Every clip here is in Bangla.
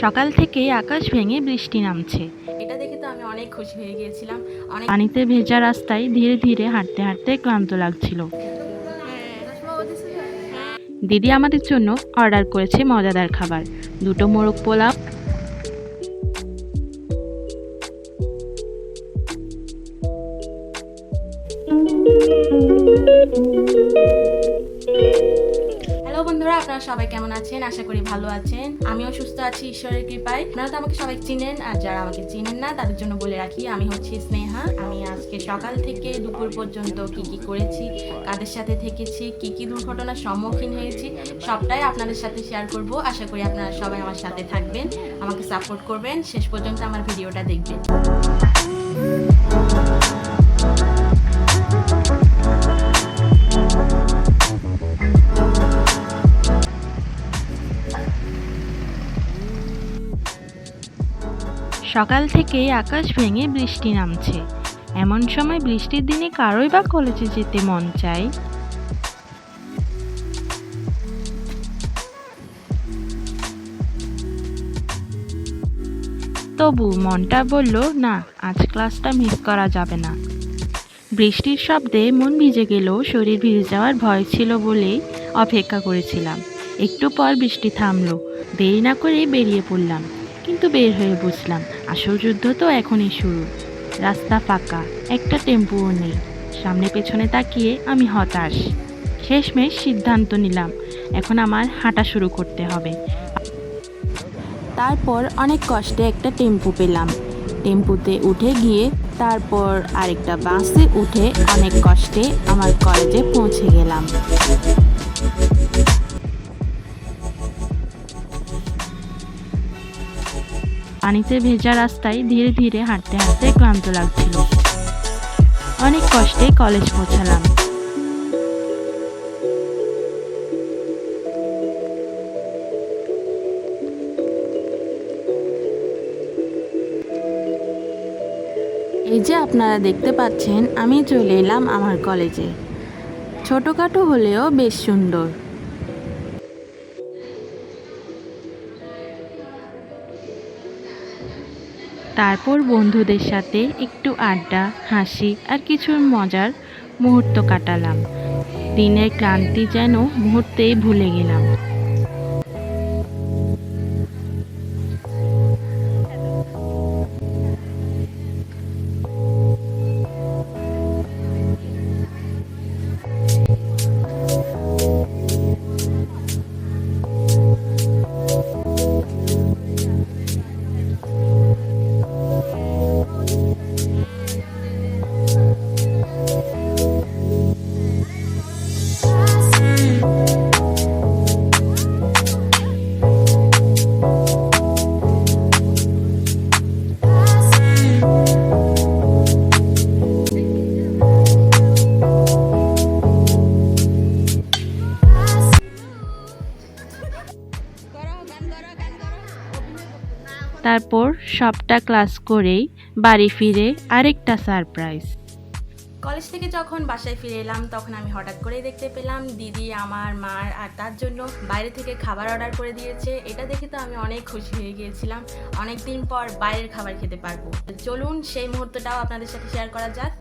সকাল থেকেই আকাশ ভেঙে বৃষ্টি নামছে। এটা দেখে তো আমি অনেক খুশি হয়ে গিয়েছিলাম। অনেক পানিতে ভেজা রাস্তায় ধীরে ধীরে হাঁটতে হাঁটতে ক্লান্ত লাগছিল। দিদি আমাদের জন্য অর্ডার করেছে মজাদার খাবার। দুটো মোরগ পোলাও। হ্যালো বন্ধুরা, আপনারা সবাই কেমন আছেন? আশা করি ভালো আছেন। আমিও সুস্থ আছি, ঈশ্বরের কৃপায়। আপনারা তো আমাকে সবাই চিনেন, আর যারা আমাকে চিনেন না, তাদের জন্য বলে রাখি, আমি হচ্ছি স্নেহা। আমি আজকে সকাল থেকে দুপুর পর্যন্ত কি কি করেছি, কাদের সাথে থেকেছি, কি কি দুর্ঘটনার সম্মুখীন হয়েছি, সবটাই আপনাদের সাথে শেয়ার করব। আশা করি আপনারা সবাই আমার সাথে থাকবেন, আমাকে সাপোর্ট করবেন। শেষ পর্যন্ত আমার ভিডিওটা দেখবেন। সকাল থেকেই আকাশ ভেঙে বৃষ্টি নামছে। এমন সময় বৃষ্টির দিনে কারোই বা কলেজে যেতে মন চায়? তবু মনটা বলল, না, আজ ক্লাসটা মিস করা যাবে না। বৃষ্টির শব্দে মন ভিজে গেলেও শরীর ভিজে যাওয়ার ভয় ছিল বলেই অপেক্ষা করেছিলাম। একটু পর বৃষ্টি থামলো, দেরি না করেই বেরিয়ে পড়লাম। কিন্তু বের হয়ে বুঝলাম, আসল যুদ্ধ তো এখনই শুরু। রাস্তা ফাঁকা, একটা টেম্পুও নেই। সামনে পেছনে তাকিয়ে আমি হতাশ। শেষমেশ সিদ্ধান্ত নিলাম, এখন আমার হাঁটা শুরু করতে হবে। তারপর অনেক কষ্টে একটা টেম্পু পেলাম। টেম্পুতে উঠে গিয়ে তারপর আরেকটা বাসে উঠে অনেক কষ্টে আমার কলেজে পৌঁছে গেলাম। পানিতে ভেজা রাস্তায় ধীরে ধীরে হাঁটতে হাঁটতে ক্লান্ত লাগছিল। অনেক কষ্টে কলেজ পৌঁছালাম। এই যে আপনারা দেখতে পাচ্ছেন, আমি চলে এলাম আমার কলেজে। ছোটোখাটো হলেও বেশ সুন্দর। তারপর বন্ধুদের সাথে একটু আড্ডা, হাসি আর কিছু মজার মুহূর্ত কাটালাম। দিনের ক্লান্তি যেন মুহূর্তেই ভুলে গেলাম। তারপর সবটা ক্লাস করেই বাড়ি ফিরে আরেকটা সারপ্রাইজ। কলেজ থেকে যখন বাসায় ফিরে এলাম, তখন আমি হঠাৎ করেই দেখতে পেলাম দিদি আমার মার আর তার জন্য বাইরে থেকে খাবার অর্ডার করে দিয়েছে। এটা দেখে তো আমি অনেক খুশি হয়ে গিয়েছিলাম। অনেক দিন পর বাইরের খাবার খেতে পারব। চলুন সেই মুহূর্তটাও আপনাদের সাথে শেয়ার করা যাক।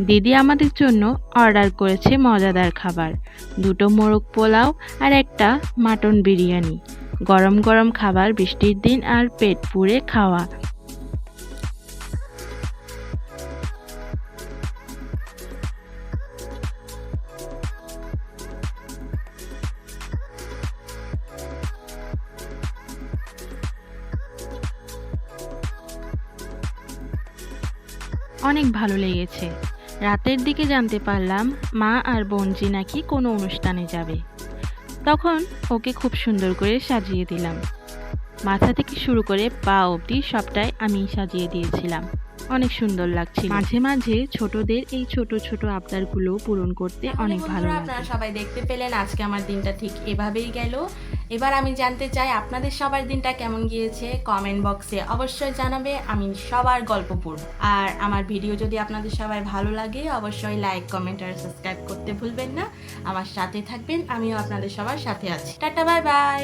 দিদি আমাদের জন্য অর্ডার করেছে মজাদার খাবার। দুটো মোরগ পোলাও আর একটা মাটন বিরিয়ানি। গরম গরম খাবার, বৃষ্টির দিন আর পেট পুড়ে খাওয়া। অনেক ভালো লেগেছে। রাতের দিকে জানতে পারলাম মা আর বোনজি নাকি কোনো অনুষ্ঠানে যাবে। তখন ওকে খুব সুন্দর করে সাজিয়ে দিলাম। মাথা থেকে শুরু করে পা অবধি সবটাই আমি সাজিয়ে দিয়েছিলাম। অনেক সুন্দর লাগছে মাঝে মাঝে ছোটদের এই ছোট ছোট আবদারগুলো পূরণ করতে অনেক ভালো আপনারা সবাই দেখতে পেলেন আজকে আমার দিনটা ঠিক এভাবেই গেল। এবার আমি জানতে চাই আপনাদের সবার দিনটা কেমন গিয়েছে? কমেন্ট বক্সে অবশ্যই জানাবে আমি সবার গল্প পড়ব। আর আমার ভিডিও যদি আপনাদের সবাই ভালো লাগে, অবশ্যই লাইক কমেন্ট আর সাবস্ক্রাইব করতে ভুলবেন না। আমার সাথে থাকবেন, আমিও আপনাদের সবার সাথে আছি। Tata bye bye